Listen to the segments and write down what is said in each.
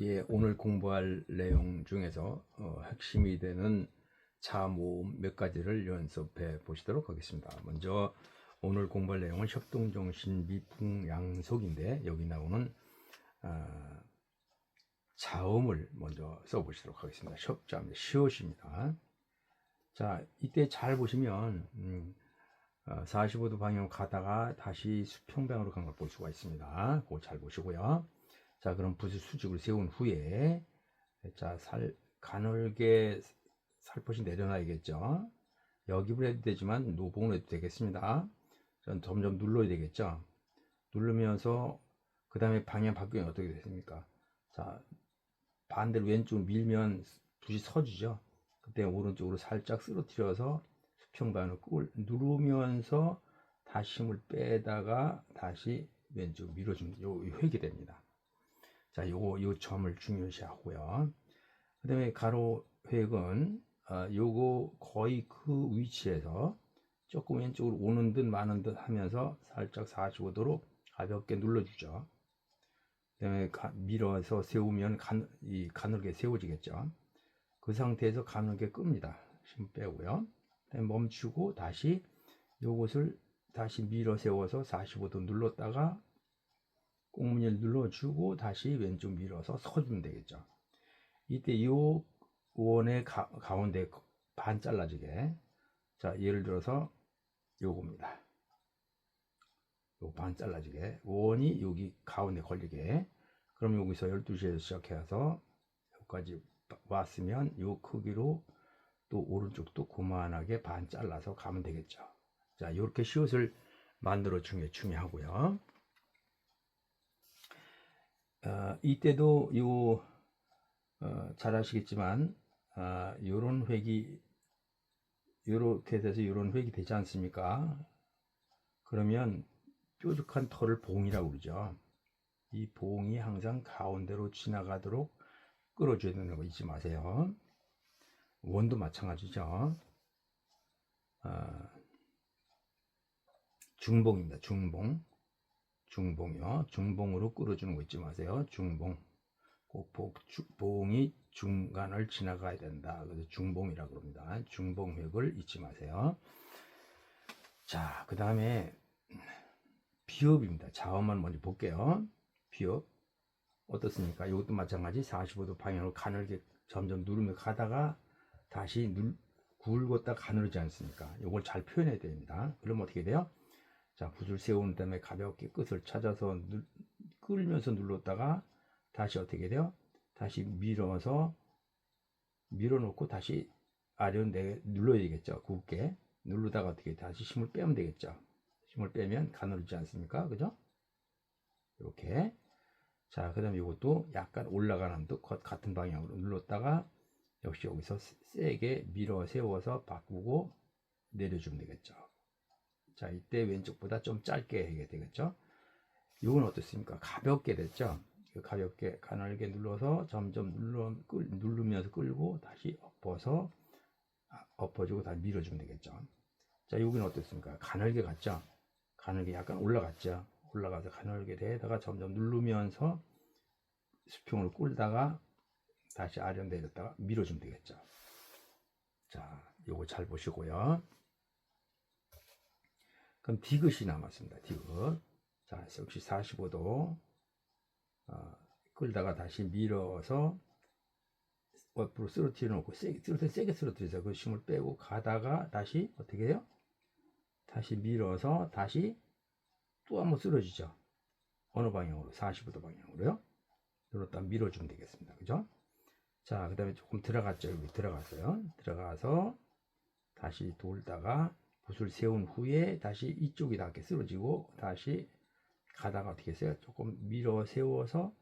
예, 오늘 공부할 내용 중에서 어, 핵심이 되는 차 모음 몇 가지를 연습해 보시도록 하겠습니다. 먼저 오늘 공부할 내용은 협동정신 미풍양속인데 여기 나오는 어, 자음을 먼저 써보시도록 하겠습니다. 협자입니다. 시옷입니다. 자, 이때 잘 보시면 음, 어, 45도 방향으로 가다가 다시 수평방으로 간 걸 볼 수가 있습니다. 그거 잘 보시고요. 자, 그럼 붓을 수직으로 세운 후에 자, 살 가늘게 살포시 내려놔야겠죠. 여기로 해도 되지만 노봉으로 해도 되겠습니다. 전 점점 눌러야 되겠죠. 누르면서 그 다음에 방향 바뀌면 어떻게 됐습니까? 자, 반대로 왼쪽으로 밀면 붓이 서지죠. 그때 오른쪽으로 살짝 쓰러뜨려서 수평방으로 꿀 누르면서 다시 힘을 빼다가 다시 왼쪽 밀어주면 요 획이 됩니다. 자, 요거 요 점을 중요시하고요. 그다음에 가로 획은 어, 요거 거의 그 위치에서 조금 왼쪽으로 오는 듯 마는 듯 하면서 살짝 45도로 가볍게 눌러주죠. 그다음에 가, 밀어서 세우면 간, 이 가늘게 세워지겠죠. 그 상태에서 가늘게 끕니다. 힘 빼고요. 멈추고 다시 요것을 다시 밀어 세워서 45도 눌렀다가 꽁무니를 눌러주고 다시 왼쪽 밀어서 서주면 되겠죠. 이때 요 원의 가, 가운데 반 잘라지게 자 예를 들어서 요겁니다. 요 반 잘라지게 원이 여기 가운데 걸리게 그럼 여기서 12시에서 시작해서 여기까지 왔으면 요 크기로 또 오른쪽도 고만하게 반 잘라서 가면 되겠죠. 자 이렇게 시옷을 만들어 주는 게 중요하고요. 어, 이때도 요 어, 잘 아시겠지만 아, 요런 획이 요렇게 돼서 요런 획이 되지 않습니까? 그러면 뾰족한 털을 봉이라고 그러죠. 이 봉이 항상 가운데로 지나가도록 끌어줘야 되는 거 잊지 마세요. 원도 마찬가지죠. 아, 중봉입니다. 중봉. 중봉이요. 중봉으로 끌어주는 거 잊지 마세요. 중봉. 꼭 봉이 중간을 지나가야 된다. 그래서 중봉이라고 합니다. 중봉획을 잊지 마세요. 자, 그 다음에 비읍입니다. 자음만 먼저 볼게요. 비읍. 어떻습니까? 이것도 마찬가지 45도 방향으로 가늘게 점점 누르며 가다가 다시 눌, 굴렀다 가늘지 않습니까? 이걸 잘 표현해야 됩니다. 그럼 어떻게 돼요? 자, 붓을 세운 다음에 가볍게 끝을 찾아서 눌, 끌면서 눌렀다가 다시 어떻게 돼요? 다시 밀어서 밀어놓고 다시 아래로 내 눌러야 되겠죠. 굵게 누르다가 어떻게 다시 힘을 빼면 되겠죠. 힘을 빼면 가늘지 않습니까? 그죠? 이렇게 자, 그 다음에 이것도 약간 올라가는 듯 같은 방향으로 눌렀다가 역시 여기서 세게 밀어 세워서 바꾸고 내려주면 되겠죠. 자, 이때 왼쪽보다 좀 짧게 해야 되겠죠. 이건 어떻습니까? 가볍게 됐죠. 가볍게 가늘게 눌러서 점점 눌러 끌, 누르면서 끌고 다시 엎어서 아, 엎어주고 다시 밀어주면 되겠죠. 자, 여기는 어떻습니까? 가늘게 갔죠. 가늘게 약간 올라갔죠. 올라가서 가늘게 되다가 점점 누르면서 수평으로 끌다가 다시 아래로 내렸다가 밀어주면 되겠죠. 자, 요거 잘 보시고요. 그럼 디귿이 남았습니다. 디귿. 자, 역시 45도 어, 끌다가 다시 밀어서 옆으로 쓰러뜨려 놓고 세게, 쓰러뜨려 세게 쓰러뜨려서 그 힘을 빼고 가다가 다시 어떻게 해요? 다시 밀어서 다시 또 한번 쓰러지죠. 어느 방향으로? 45도 방향으로요. 눌렀다 밀어주면 되겠습니다. 그죠? 자, 그 다음에 조금 들어갔죠. 여기 들어갔어요. 들어가서 다시 돌다가 붓을 세운 후에 다시 이쪽이 닿게 쓰러지고 다시 가다가 어떻게 했어요? 조금 밀어 세워서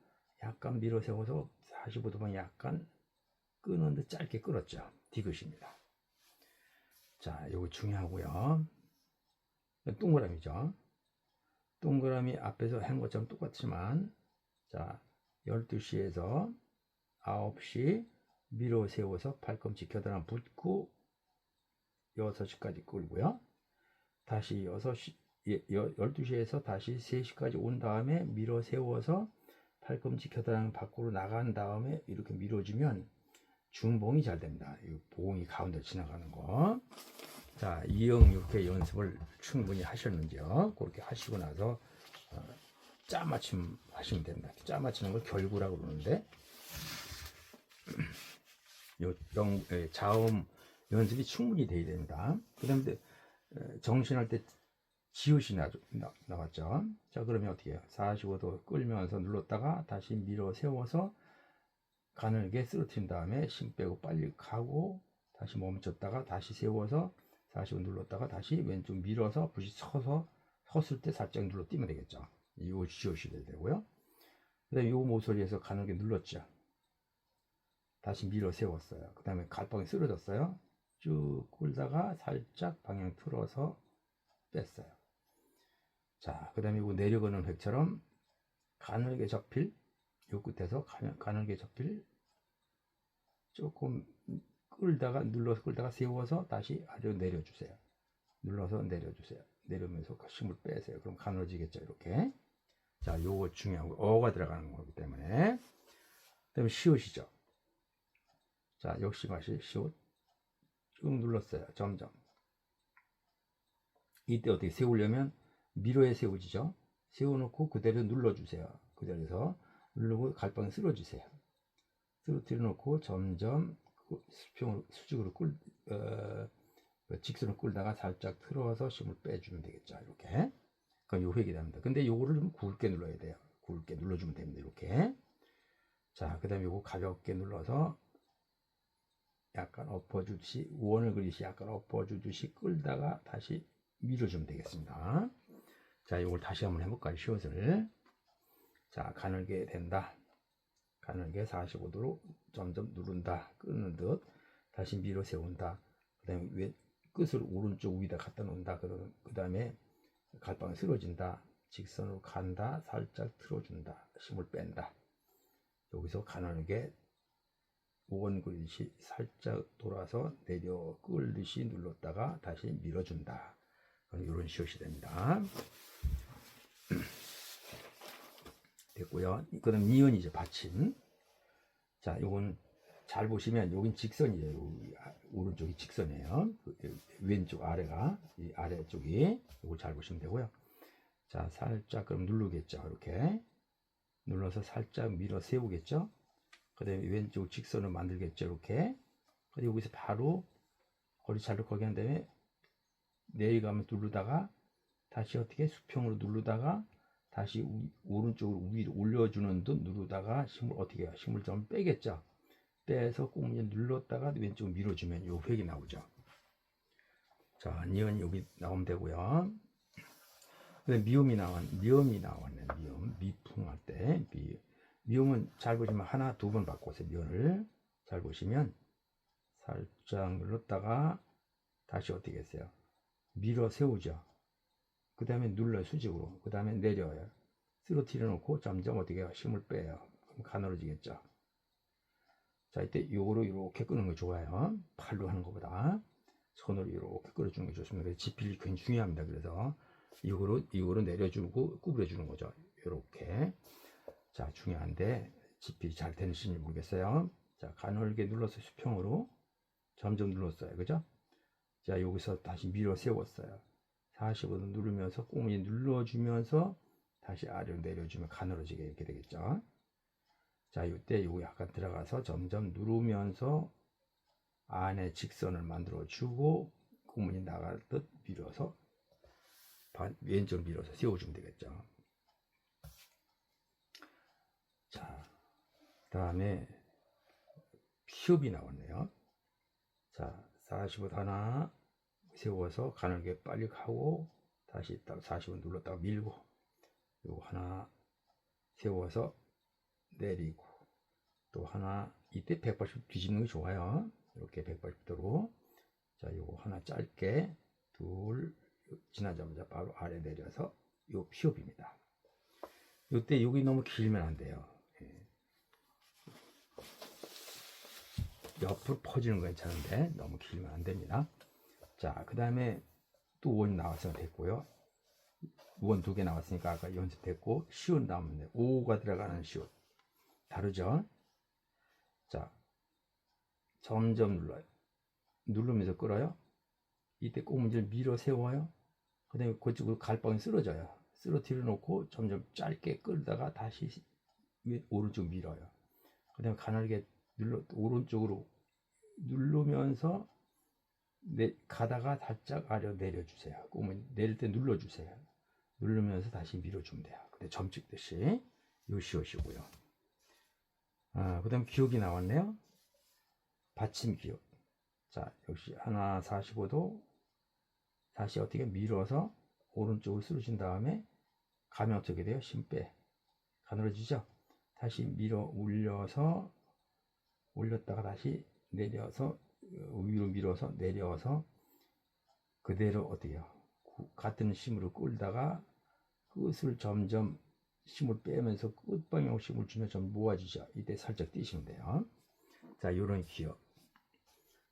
약간 밀어 세워서 45도만 약간 끄는 데 짧게 끌었죠. 디귿입니다. 자, 이거 중요하고요. 동그라미죠. 동그라미 앞에서 한 것처럼 똑같지만 자, 12시에서 9시 밀어 세워서 팔꿈치 겨드랑이 붙고 6시까지 끌고요. 다시 6시, 12시에서 다시 3시까지 온 다음에 밀어 세워서 팔꿈치 겨드랑이 밖으로 나간 다음에 이렇게 밀어주면 중봉이 잘 됩니다. 이 봉이 가운데 지나가는 거. 자, 이형 이렇게 연습을 충분히 하셨는지요? 그렇게 하시고 나서 어, 짜맞춤 하시면 됩니다. 짜맞추는 걸 결구라고 그러는데 요 영, 에, 자음 연습이 충분히 돼야 됩니다. 그 다음에 정신할 때 지읒이 나, 나, 나왔죠. 자, 그러면 어떻게 해요? 45도 끌면서 눌렀다가 다시 밀어 세워서 가늘게 쓰러뜨린 다음에 힘 빼고 빨리 가고 다시 멈췄다가 다시 세워서 45도 눌렀다가 다시 왼쪽 밀어서 붓이 서서 섰을 때 살짝 눌러 뛰면 되겠죠. 이 지읒이 돼야 되고요. 그 다음에 이 모서리에서 가늘게 눌렀죠. 다시 밀어 세웠어요. 그 다음에 갈방이 쓰러졌어요. 쭉 끌다가 살짝 방향 틀어서 뺐어요. 자, 그 다음에 내려가는 획처럼 가늘게 접힐, 요 끝에서 가- 가늘게 접힐 조금 끌다가 눌러서 끌다가 세워서 다시 아래로 내려주세요. 눌러서 내려주세요. 내려오면서 그 힘을 빼세요. 그럼 가늘어지겠죠, 이렇게. 자, 요거 중요하고 어가 들어가는 거기 때문에. 그 다음에 시옷이죠. 자, 역시 마시 시옷. 쭉 눌렀어요. 점점. 이때 어떻게 세우려면 미로에 세우지죠. 세워놓고 그대로 눌러주세요. 그대로서 누르고 갈방에 쓸어주세요. 쓰러뜨려 놓고 점점 그 수평으로 수직으로 끌 어, 그 직선을 끌다가 살짝 틀어서 힘을 빼주면 되겠죠. 이렇게. 그럼 요 획이 됩니다. 근데 요거를 좀 굵게 눌러야 돼요. 굵게 눌러주면 됩니다. 이렇게. 자, 그 다음에 요거 가볍게 눌러서 약간 엎어주듯이 원을 그리듯이 약간 엎어주듯이 끌다가 다시 밀어주면 되겠습니다. 자, 이걸 다시 한번 해볼까요? 시옷을. 자, 가늘게 된다. 가늘게 45도로 점점 누른다. 끊는 듯. 다시 밀어 세운다. 그 다음에 왼 끝을 오른쪽 위에다 갖다 놓는다. 그 다음에 갈방이 쓰러진다. 직선으로 간다. 살짝 틀어준다. 힘을 뺀다. 여기서 가늘게 원 그리듯이 살짝 돌아서 내려 끌듯이 눌렀다가 다시 밀어준다. 이런 시옷이 됩니다. 됐고요. 그 다음 니은이죠 받침. 자, 요건 잘 보시면 여긴 직선이에요. 아- 오른쪽이 직선이에요. 그 왼쪽 아래가 이 아래쪽이 요걸 잘 보시면 되고요. 자, 살짝 그럼 누르겠죠. 이렇게 눌러서 살짝 밀어 세우겠죠. 그 다음에 왼쪽 직선을 만들겠죠. 이렇게. 그리고 여기서 바로 거리차를 거기 한 다음에 내려가면 누르다가 다시 어떻게 수평으로 누르다가 다시 우- 오른쪽으로 위로 올려주는 듯 누르다가 힘을 어떻게 해요? 힘을 좀 빼겠죠. 빼서 꽁무니 눌렀다가 왼쪽 밀어주면 요 획이 나오죠. 자, 니은 여기 나오면 되고요. 근데 미음이 나왔, 미음이 나왔네. 미음, 미풍할 때 미, 미음은 잘 보시면 하나 두 번 바꿔서 미음을 잘 보시면 살짝 눌렀다가 다시 어떻게 했어요? 밀어 세우죠. 그 다음에 눌러 수직으로. 그 다음에 내려요. 쓰러뜨려 놓고 점점 어떻게 해요? 힘을 빼요. 그럼 가늘어지겠죠. 자, 이때 요거로 이렇게 끄는 거 좋아요. 팔로 하는 것보다. 손으로 이렇게 끌어주는 게 좋습니다. 지필이 굉장히 중요합니다. 그래서 이거로, 이거로 내려주고 구부려주는 거죠. 이렇게. 자, 중요한데, 지필이 잘 되는지 모르겠어요. 자, 가늘게 눌러서 수평으로 점점 눌렀어요. 그죠? 자, 여기서 다시 밀어 세웠어요. 45도 누르면서 꽁무니 눌러주면서 다시 아래로 내려주면 가늘어지게 이렇게 되겠죠. 자, 이때 요거 약간 들어가서 점점 누르면서 안에 직선을 만들어 주고 꽁무니 나갈 듯 밀어서 반, 왼쪽 밀어서 세워주면 되겠죠. 자, 다음에 피업이 나왔네요. 자, 45도 하나 세워서 가늘게 빨리 가고 다시 딱 40원 눌렀다가 밀고 요거 하나 세워서 내리고 또 하나 이때 180도 뒤집는 게 좋아요. 이렇게 180도로. 자 요거 하나 짧게 둘 지나자마자 바로 아래 내려서 요 피업입니다. 요때 여기 너무 길면 안 돼요 예. 옆으로 퍼지는 건 괜찮은데 너무 길면 안 됩니다 자, 그 다음에 또 원이 나왔으면 됐고요. 원 두 개 나왔으니까 아까 연습했고 시옷 나오면 돼. 5가 들어가는 시옷. 다르죠? 자, 점점 눌러요. 누르면서 끌어요. 이때 꼬문지를 밀어 세워요. 그 다음에 그쪽으로 갈방이 쓰러져요. 쓰러뜨려 놓고 점점 짧게 끌다가 다시 위- 오른쪽 밀어요. 그 다음에 가늘게 눌러, 오른쪽으로 누르면서 내, 가다가 살짝 아래로 내려주세요. 꼬문 내릴 때 눌러주세요. 누르면서 다시 밀어주면 돼요. 근데 점 찍듯이 요 시옷이고요. 아, 그 다음 기억이 나왔네요. 받침 기억. 자, 역시 하나 45도 다시 어떻게 밀어서 오른쪽을 쓰러진 다음에 가면 어떻게 돼요? 심 빼. 가늘어지죠? 다시 밀어 올려서 올렸다가 다시 내려서 어, 위로 밀어서 내려서 그대로? 구- 같은 심으로 끌다가 끝을 점점 힘을 빼면서 끝방향 힘을 주면 좀 모아지죠. 이때 살짝 뛰시면 돼요. 자, 요런 기억.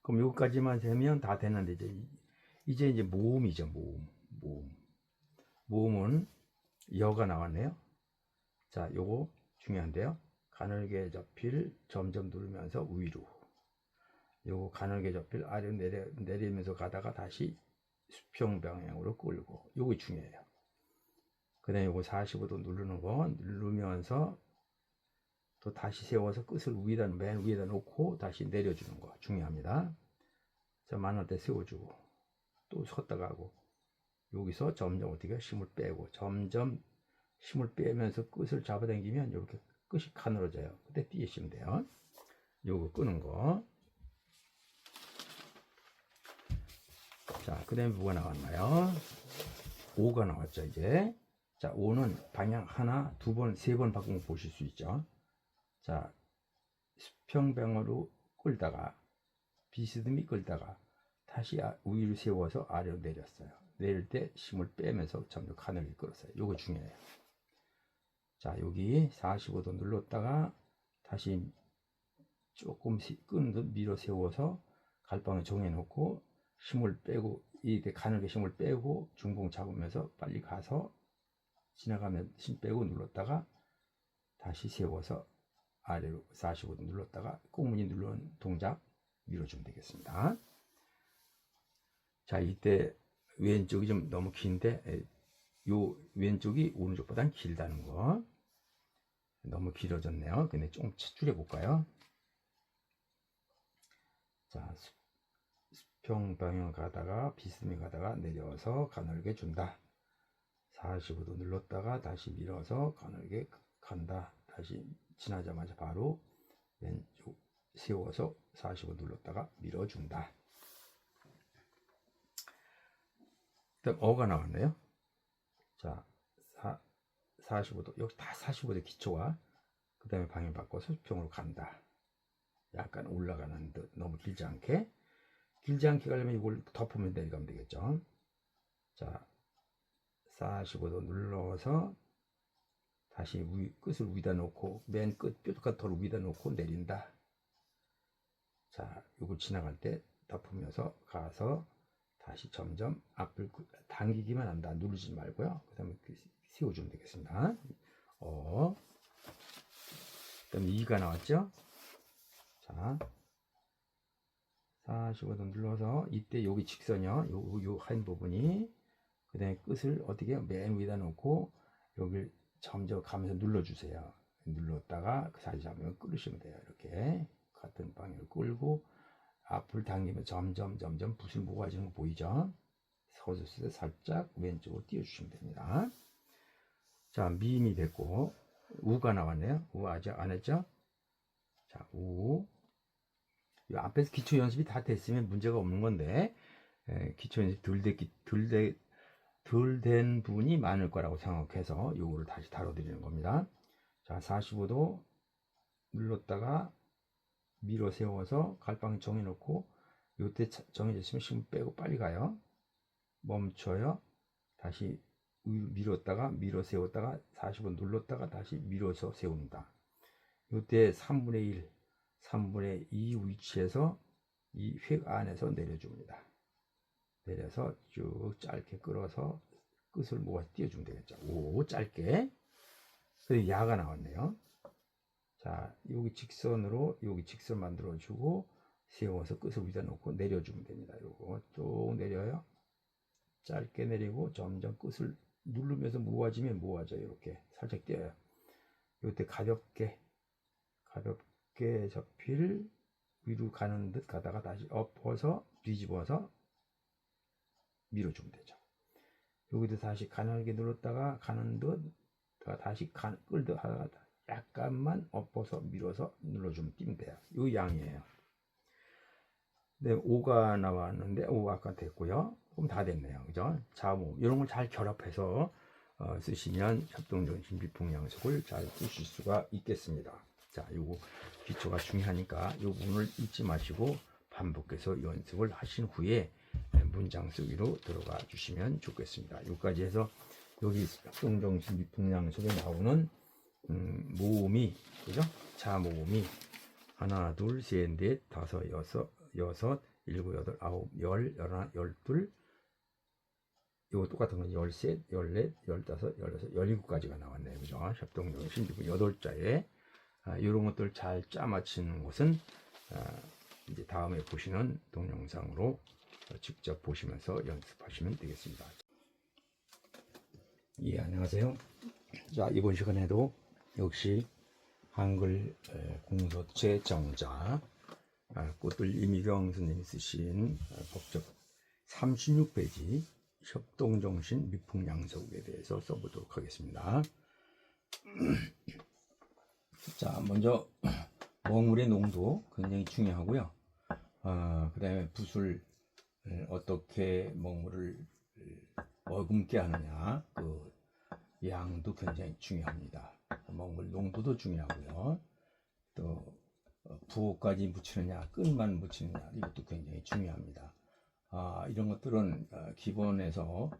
그럼 여기까지만 되면 다 되는데 이제 이- 이제 이제 모음이죠. 모음. 모음. 모음은 여가 나왔네요. 자, 요거 중요한데요. 가늘게 접힐 점점 누르면서 위로. 요거 가늘게 접힐 아래로 내려 내리면서 가다가 다시 수평 방향으로 끌고. 요거 중요해요. 그 다음에 요거 45도 누르는 거 누르면서 또 다시 세워서 끝을 위에다 맨 위에다 놓고 다시 내려주는 거 중요합니다. 자 만원 때 세워주고 또 섰다가 하고 여기서 점점 어떻게 힘을 빼고 점점 힘을 빼면서 끝을 잡아당기면 이렇게 끝이 가늘어져요. 그때 뛰시면 돼요. 요거 끄는 거. 자, 그 다음에 뭐가 나왔나요? 5가 나왔죠, 이제. 자, 5는 방향 하나, 두 번, 세 번 바꾸면 보실 수 있죠. 자, 수평방으로 끌다가, 비스듬히 끌다가, 다시 아- 위로 세워서 아래로 내렸어요. 내릴 때 힘을 빼면서 점점 가늘게 끌었어요. 요거 중요해요. 자, 여기 45도 눌렀다가, 다시 조금 끈 밀어 세워서 갈방을 정해놓고, 힘을 빼고, 이때 가늘게 힘을 빼고, 중봉 잡으면서 빨리 가서, 지나가면 힘 빼고 눌렀다가 다시 세워서 아래로 45도 눌렀다가 꽁무니 누르는 동작 밀어주면 되겠습니다. 자 이때 왼쪽이 좀 너무 긴데 에, 요 왼쪽이 오른쪽보단 길다는 거 너무 길어졌네요. 근데 좀 줄여 볼까요? 자 수- 수평 방향 가다가 비스듬히 가다가 내려서 가늘게 준다. 45도 눌렀다가 다시 밀어서 가늘게 간다. 다시 지나자마자 바로 왼쪽 세워서 45도 눌렀다가 밀어준다. 그다음 어가 나왔네요. 자, 4, 45도 여기 다 45도 기초가 그 다음에 방향 바꿔서 수평으로 간다. 약간 올라가는 듯 너무 길지 않게 길지 않게 가려면 이걸 덮으면 내려가면 되겠죠. 자, 45도 눌러서 다시 위, 끝을 위다 놓고 맨 끝 뾰족한 털을 위다 놓고 내린다. 자, 이걸 지나갈 때 덮으면서 가서 다시 점점 앞을 그- 당기기만 한다. 누르지 말고요. 그 다음에 세워주면 되겠습니다. 어. 그 다음에 2가 나왔죠? 자, 45도 눌러서 이때 여기 직선이요. 요, 요 한 부분이 그 다음에 끝을 어떻게? 맨 위에다 놓고 여기를 점점 가면서 눌러주세요. 눌렀다가 그 자리 잡으면 끌으시면 돼요. 이렇게 같은 방향을 끌고 앞을 당기면 점점 점점 붓을 모아지는 거 보이죠? 서졌을 때 살짝 왼쪽으로 띄워주시면 됩니다. 자, 미임이 됐고 우가 나왔네요. 우 아직 안 했죠? 자, 우. 이 앞에서 기초 연습이 다 됐으면 문제가 없는 건데 에, 기초 연습 덜 됐기 덜덜된 부분이 많을 거라고 생각해서 요거를 다시 다뤄드리는 겁니다. 자, 45도 눌렀다가 밀어 세워서 갈방 정해놓고 요때 차- 정해졌으면 힘을 빼고 빨리 가요. 멈춰요. 다시 밀었다가 밀어 세웠다가 45도 눌렀다가 다시 밀어서 세운다. 요때 3분의 1, 3분의 2 위치에서 이 획 안에서 내려줍니다. 내려서 쭉 짧게 끌어서 끝을 모아 띄워주면 되겠죠. 오 짧게. 그리고 야가 나왔네요. 자 여기 직선으로 여기 직선 만들어주고 세워서 끝을 위에다 놓고 내려주면 됩니다. 요거 쭉 내려요. 짧게 내리고 점점 끝을 누르면서 모아지면 모아져요. 이렇게 살짝 띄어요. 이때 가볍게 가볍게 접힐 위로 가는 듯 가다가 다시 엎어서 뒤집어서 밀어주면 되죠. 여기도 다시 가늘게 눌렀다가 가는 듯 다시 가, 끌듯 하다가 약간만 엎어서 밀어서 눌러주면 뛰면 돼요. 이 양이에요. 네, 5가 나왔는데 5가 아까 됐고요. 그럼 다 됐네요. 그죠? 자모 이런 걸 잘 결합해서 어, 쓰시면 협동정신 비풍양속을 잘 쓰실 수가 있겠습니다. 자, 요거 기초가 중요하니까 이 부분을 잊지 마시고 반복해서 연습을 하신 후에 문장 쓰기로 들어가 주시면 좋겠습니다. 여기까지 해서 여기 협동정신 비풍양속에 나오는 음, 모음이 그죠? 자 모음이 하나, 둘, 셋, 넷, 다섯, 여섯, 여섯, 일곱, 여덟, 아홉, 열, 열하나, 열둘, 이거 똑같은 건 열셋, 열넷, 열다섯, 열여섯, 열일곱까지가 나왔네요. 그죠? 협동정신 비풍 여덟 자에 아, 이런 것들 잘 짜맞히는 것은 아, 이제 다음에 보시는 동영상으로 직접 보시면서 연습하시면 되겠습니다. 예, 안녕하세요. 자, 이번 시간에도 역시 한글 에, 공서체 정자 아, 꽃들 이미경 선생님이 쓰신 아, 법적 36페이지 협동정신 미풍양속에 대해서 써보도록 하겠습니다. 자, 먼저 먹물의 농도 굉장히 중요하고요. 아, 그 다음에 붓을 에, 어떻게 먹물을 에, 머금게 하느냐 그 양도 굉장히 중요합니다. 먹물 농도도 중요하고요. 또 어, 부호까지 묻히느냐 끈만 묻히느냐 이것도 굉장히 중요합니다. 아, 이런 것들은 어, 기본에서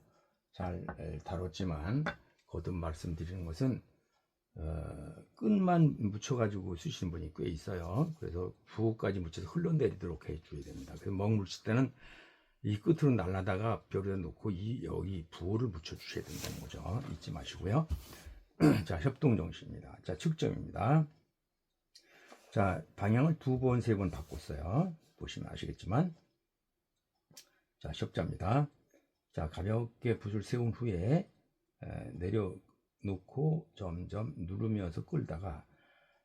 잘 에, 다뤘지만 거듭 말씀드리는 것은 어, 끈만 묻혀가지고 쓰시는 분이 꽤 있어요. 그래서 부호까지 묻혀서 흘러내리도록 해줘야 됩니다. 그래서 먹 물 칠 때는 이 끝으로 날라다가 벽에다 놓고 이 여기 부호를 붙여 주셔야 된다는 거죠. 잊지 마시고요. 자, 협동정신입니다. 자, 측정입니다. 자, 방향을 두 번, 세 번 바꿨어요. 보시면 아시겠지만. 자, 협자입니다. 자, 가볍게 붓을 세운 후에 에, 내려놓고 점점 누르면서 끌다가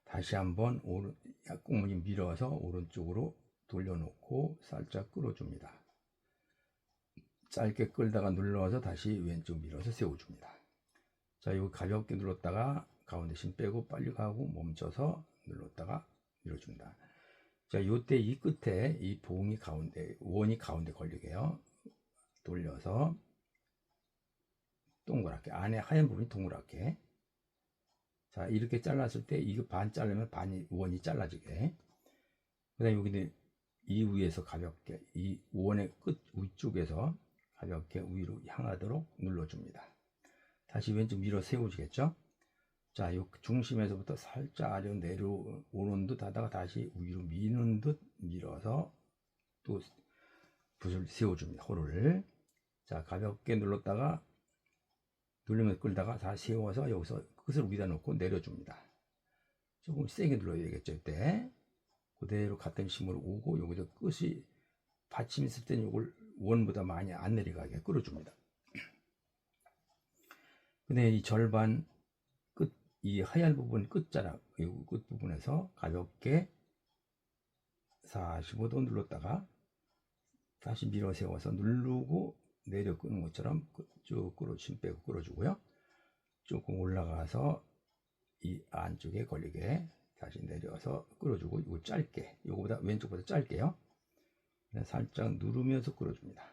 다시 한번 오른, 꽁무니 밀어서 오른쪽으로 돌려놓고 살짝 끌어줍니다. 짧게 끌다가 눌러서 다시 왼쪽 밀어서 세워줍니다. 자, 이거 가볍게 눌렀다가 가운데 힘 빼고 빨리 가고 멈춰서 눌렀다가 밀어줍니다. 자, 요때 이 끝에 이 봉이 가운데, 원이 가운데 걸리게요. 돌려서 동그랗게, 안에 하얀 부분이 동그랗게. 자, 이렇게 잘랐을 때 이거 반 자르면 반이, 원이 잘라지게. 그 다음에 여기는 이 위에서 가볍게, 이 원의 끝 위쪽에서 가볍게 위로 향하도록 눌러줍니다. 다시 왼쪽 밀어 세워주겠죠? 자, 요 중심에서부터 살짝 아래로 내려오는 듯 하다가 다시 위로 미는 듯 밀어서 또 붓을 세워줍니다. 호를. 자, 가볍게 눌렀다가 눌리면서 끌다가 다시 세워서 여기서 끝을 위에다 놓고 내려줍니다. 조금 세게 눌러야 되겠죠, 이때. 그대로 같은 힘으로 오고 여기서 끝이 받침 있을 때는 이걸 원보다 많이 안 내려가게 끌어줍니다. 근데 이 절반 끝, 이 하얀 부분 끝자락, 이 끝 부분에서 가볍게 45도 눌렀다가 다시 밀어 세워서 누르고 내려 끄는 것처럼 쭉 끌어, 힘 빼고 끌어주고요. 조금 올라가서 이 안쪽에 걸리게 다시 내려서 끌어주고, 이거 짧게, 이거보다 왼쪽보다 짧게요. 살짝 누르면서 끌어줍니다.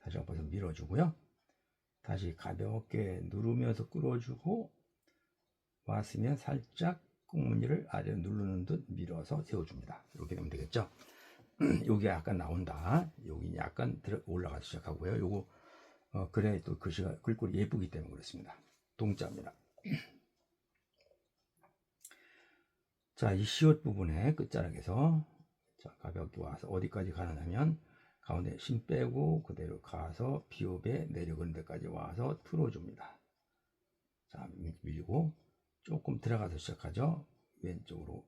다시 한번 밀어주고요. 다시 가볍게 누르면서 끌어주고 왔으면 살짝 꽁무니를 아래로 누르는 듯 밀어서 세워줍니다. 이렇게 되면 되겠죠. 여기 약간 나온다. 여기 약간 올라가기 시작하고요. 요거 어, 그래 또 글씨가 글꼴이 예쁘기 때문에 그렇습니다. 동자입니다. 자, 이 시옷 부분의 끝자락에서 자, 가볍게 와서 어디까지 가느냐면 가운데 힘 빼고 그대로 가서 비읍에 내려가는 데까지 와서 틀어줍니다. 자, 밀- 밀고 조금 들어가서 시작하죠. 왼쪽으로.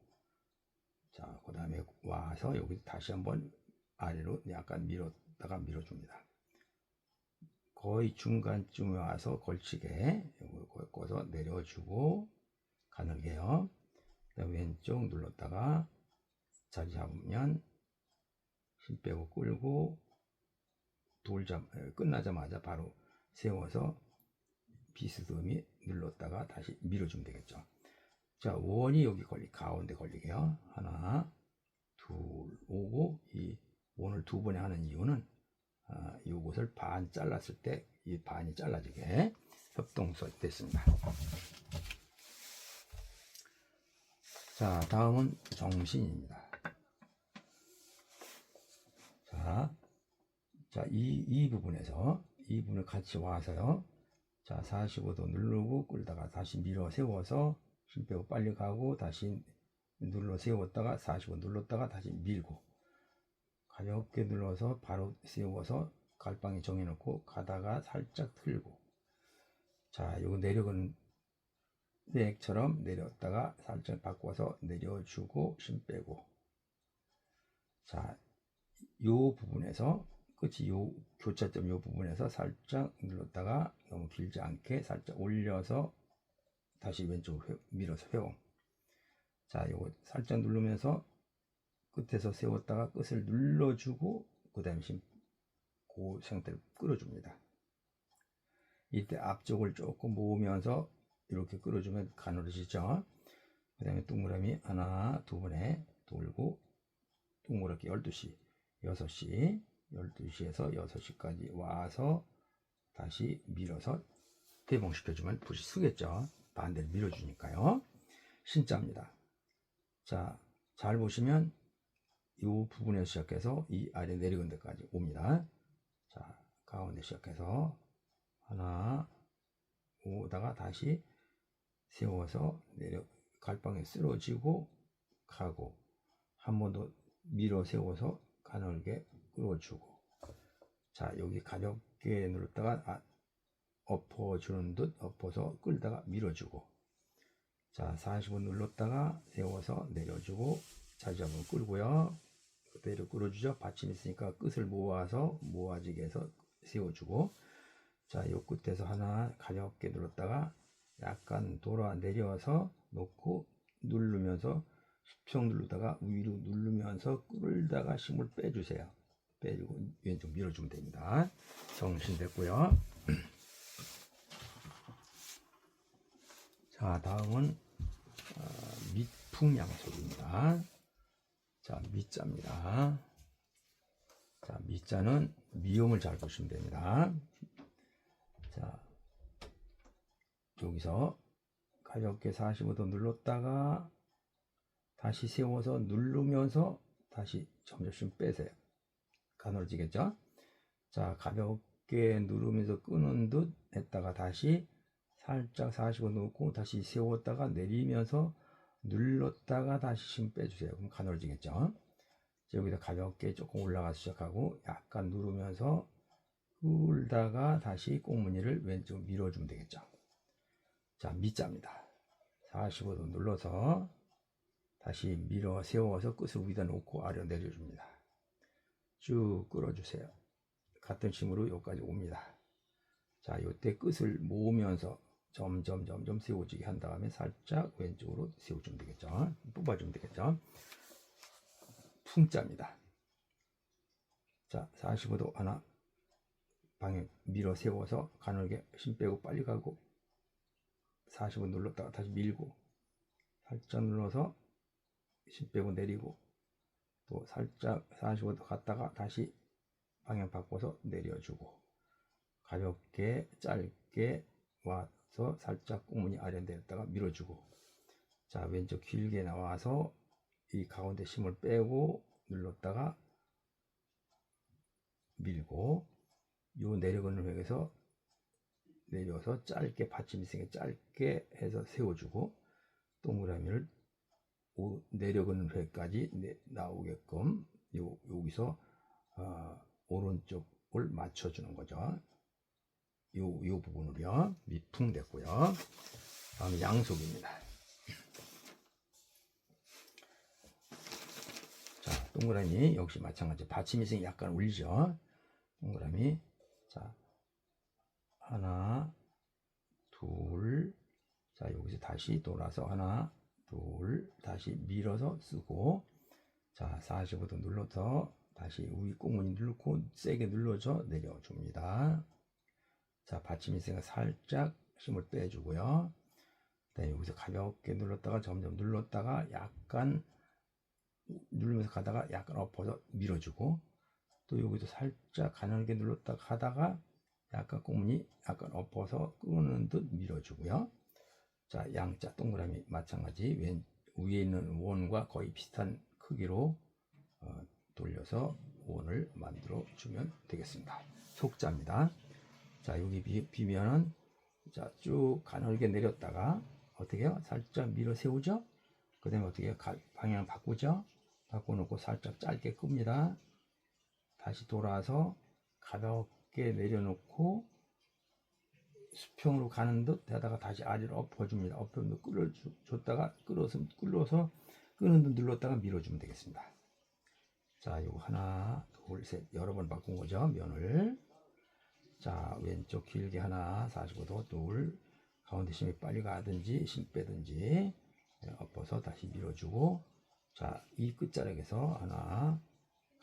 자, 그 다음에 와서 여기 다시 한번 아래로 약간 밀었다가 밀어줍니다. 거의 중간쯤에 와서 걸치게 요걸 꺾어서 내려주고 가늘게요. 왼쪽 눌렀다가 자리 잡으면 힘 빼고 끌고 돌자 에, 끝나자마자 바로 세워서 비스듬히 눌렀다가 다시 밀어주면 되겠죠. 자 원이 여기 걸리 가운데 걸리게요. 하나 둘 오고 이 원을 두 번에 하는 이유는 아, 이것을 반 잘랐을 때 이 반이 잘라지게 협동서 됐습니다. 자, 다음은 정신입니다. 자, 자, 이, 이 부분에서, 이 부분을 같이 와서요. 자, 45도 누르고 끌다가 다시 밀어 세워서 힘 빼고 빨리 가고 다시 눌러 세웠다가 45 눌렀다가 다시 밀고 가볍게 눌러서 바로 세워서 갈방에 정해놓고 가다가 살짝 틀고. 자, 요거 내려가는 액처럼 내렸다가 살짝 바꿔서 내려주고 힘 빼고. 자, 요 부분에서 끝이 요 교차점 요 부분에서 살짝 눌렀다가 너무 길지 않게 살짝 올려서 다시 왼쪽으로 회- 밀어서 회용 자 요거 살짝 누르면서 끝에서 세웠다가 끝을 눌러주고 그 다음에 그 상태를 끌어줍니다. 이때 앞쪽을 조금 모으면서 이렇게 끌어주면 가늘어지죠. 그 다음에 동그라미 하나, 두 번에 돌고 동그랗게 12시, 6시, 12시에서 6시까지 와서 다시 밀어서 대봉시켜주면 붓이 쓰겠죠. 반대로 밀어주니까요. 신자입니다. 자, 잘 보시면 이 부분에서 시작해서 이 아래 내려간 데까지 옵니다. 자, 가운데 시작해서 하나 오다가 다시 세워서 내려 갈방에 쓰러지고 가고 한 번 더 밀어 세워서 가늘게 끌어주고. 자 여기 가볍게 눌렀다가 아, 엎어주는 듯 엎어서 끌다가 밀어주고. 자45 눌렀다가 세워서 내려주고 자리 잡으면 끌고요. 그대로 끌어주죠. 받침 있으니까 끝을 모아서 모아지게 해서 세워주고. 자, 요 끝에서 하나 가볍게 눌렀다가 약간 돌아 내려서 놓고 누르면서 수평 누르다가 위로 누르면서 끌다가 힘을 빼주세요. 빼주고 왼쪽 밀어주면 됩니다. 정신 됐고요. 자, 다음은 어, 밑풍 양속입니다. 자, 밑자입니다. 자, 밑자는 미음을 잘 보시면 됩니다. 자, 여기서 가볍게 45도 눌렀다가 다시 세워서 누르면서 다시 점점씩 빼세요. 가늘어지겠죠? 자, 가볍게 누르면서 끄는 듯 했다가 다시 살짝 45도 놓고 다시 세웠다가 내리면서 눌렀다가 다시 힘 빼주세요. 그럼 가늘어지겠죠? 자, 여기서 가볍게 조금 올라가서 시작하고 약간 누르면서 끌다가 다시 꽁무니를 왼쪽 밀어주면 되겠죠. 자, 밑자입니다. 45도 눌러서 다시 밀어 세워서 끝을 위에다 놓고 아래로 내려줍니다. 쭉 끌어주세요. 같은 힘으로 여기까지 옵니다. 자, 이때 끝을 모으면서 점점 점점 세워지게 한 다음에 살짝 왼쪽으로 세워주면 되겠죠. 뽑아주면 되겠죠. 풍자입니다. 자, 45도 하나 방에 밀어 세워서 가늘게 힘 빼고 빨리 가고 40원 눌렀다가 다시 밀고 살짝 눌러서 힘 빼고 내리고 또 살짝 45도 갔다가 다시 방향 바꿔서 내려주고 가볍게 짧게 와서 살짝 꽁무니 아래 내렸다가 밀어주고 자 왼쪽 길게 나와서 이 가운데 힘을 빼고 눌렀다가 밀고 요 내려가는 획에서 내려서 짧게 받침 있으니까 짧게 해서 세워주고 동그라미를 오- 내려가는 획까지 내- 나오게끔 요, 여기서 어, 오른쪽을 맞춰주는 거죠. 요, 요 부분을요. 미풍 됐고요. 다음 양속입니다. 자, 동그라미 역시 마찬가지. 받침이 약간 울리죠. 동그라미. 자, 하나, 둘. 자, 여기서 다시 돌아서 하나, 둘. 다시 밀어서 쓰고. 자, 45도 눌러서 다시 위 꽁무니 누르고 세게 눌러서 내려줍니다. 자, 받침이 있으니까 살짝 힘을 빼주고요. 네, 여기서 가볍게 눌렀다가 점점 눌렀다가 약간 누르면서 가다가 약간 엎어서 밀어주고 또 여기도 살짝 가늘게 눌렀다가 가다가 약간 꽁무니 약간 엎어서 끄는 듯 밀어주고요. 자, 양자 동그라미 마찬가지 왼 위에 있는 원과 거의 비슷한 크기로 어, 돌려서 원을 만들어 주면 되겠습니다. 속자입니다. 자, 여기 비, 비면은 자, 쭉 가늘게 내렸다가 어떻게 해요? 살짝 밀어 세우죠? 그 다음에 어떻게 해요? 가- 방향 바꾸죠? 바꿔놓고 살짝 짧게 끕니다. 다시 돌아서 가볍게 내려놓고 수평으로 가는 듯 하다가 다시 아래로 엎어줍니다. 엎어서 끌어줬다가 끌어서 끌어서 끄는 듯 눌렀다가 밀어주면 되겠습니다. 자, 요거 하나, 둘, 셋 여러 번 바꾼 거죠. 면을 자, 왼쪽 길게 하나 45도 둘 가운데 힘이 빨리 가든지 힘 빼든지 네, 엎어서 다시 밀어주고 자, 이 끝자락에서 하나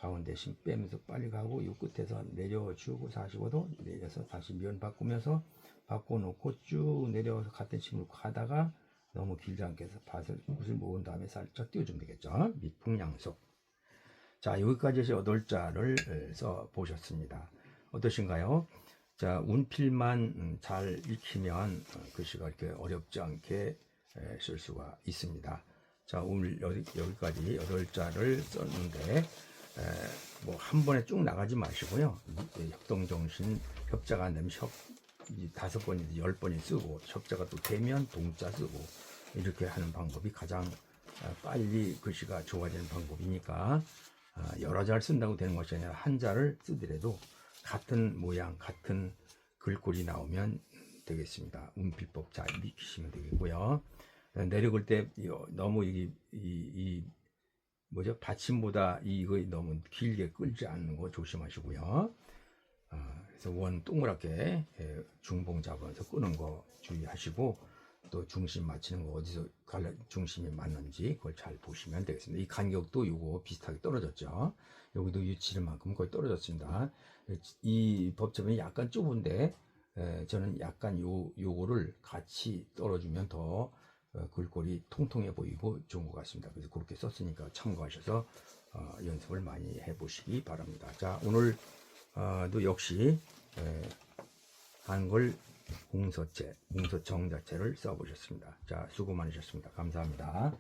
가운데 힘 빼면서 빨리 가고 이 끝에서 내려주고 45도 내려서 다시 면 바꾸면서 바꿔놓고 쭉 내려와서 같은 힘으로 가다가 너무 길지 않게 해서 밭을 붓을 모은 다음에 살짝 띄워주면 되겠죠. 미풍양속. 자, 여기까지 해서 여덟 자를 써 보셨습니다. 어떠신가요? 자, 운필만 음, 잘 익히면 어, 글씨가 이렇게 어렵지 않게 에, 쓸 수가 있습니다. 자, 오늘 여기, 여기까지 여덟 자를 썼는데 뭐 한 번에 쭉 나가지 마시고요. 이 협동 정신 협자가 안 되면 협이 다섯 번이든 열 번이 쓰고 협자가 또 되면 동자 쓰고 이렇게 하는 방법이 가장 아, 빨리 글씨가 좋아지는 방법이니까 아, 여러 자를 쓴다고 되는 것이 아니라 한 자를 쓰더라도 같은 모양, 같은 글꼴이 나오면 되겠습니다. 운필법 잘 익히시면 되겠고요. 내려올 때 이- 너무 이, 이, 이 뭐죠? 받침보다 이거 너무 길게 끌지 않는 거 조심하시고요. 아, 그래서 원 동그랗게 예, 중봉 잡아서 끄는 거 주의하시고 또 중심 맞추는 거 어디서 중심이 맞는지 그걸 잘 보시면 되겠습니다. 이 간격도 요거 비슷하게 떨어졌죠. 여기도 유치를만큼 거의 떨어졌습니다. 이 법점이 약간 좁은데 에, 저는 약간 요 요거를 같이 떨어주면 더 어, 글꼴이 통통해 보이고 좋은 것 같습니다. 그래서 그렇게 썼으니까 참고하셔서 어, 연습을 많이 해보시기 바랍니다. 자 오늘 어, 도 역시 에, 한글 공서체, 공서정 자체를 써보셨습니다. 자 수고 많으셨습니다. 감사합니다.